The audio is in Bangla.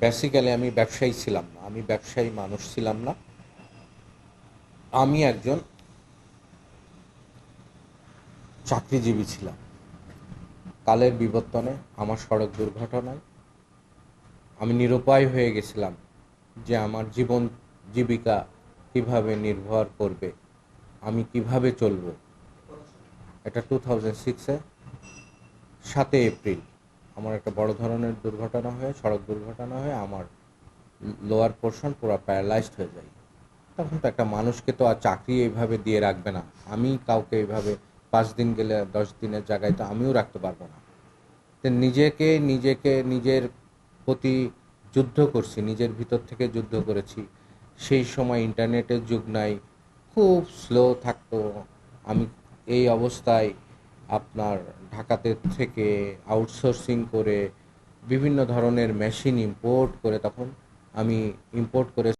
বেসিক্যালি আমি ব্যবসায়ী ছিলাম না। আমি ব্যবসায়ী মানুষ ছিলাম না। আমি একজন চাকরিজীবী ছিলাম। কালের বিবর্তনে আমার সড়ক দুর্ঘটনায় আমি নিরুপায় হয়ে গেছিলাম যে আমার জীবন জীবিকা কীভাবে নির্ভর করবে, আমি কীভাবে চলবো। এটা টু থাউজেন্ড সিক্সে সাতই এপ্রিল। আমার একটা বড় ধরনের দুর্ঘটনা হয়ে, সড়ক দুর্ঘটনা হয়ে, আমার লোয়ার পোর্শন পুরো প্যারালাইজড হয়ে যায়। তখন তো একটা মানুষকে তো আর চাকরি এইভাবে দিয়ে রাখবে না। আমি কাউকে এইভাবে পাঁচ দিন গেলে দশ দিনের জায়গায় তো আমিও রাখতে পারব না। তো নিজেকে নিজেকে, নিজের প্রতি যুদ্ধ করছি, নিজের ভিতর থেকে যুদ্ধ করেছি। সেই সময় ইন্টারনেটের যুগ নাই, খুব স্লো থাকতো। আমি এই অবস্থায় আপনার ঢাকাতে থেকে আউটসোর্সিং করে বিভিন্ন ধরনের মেশিন ইম্পোর্ট করে তখন আমি ইম্পোর্ট করে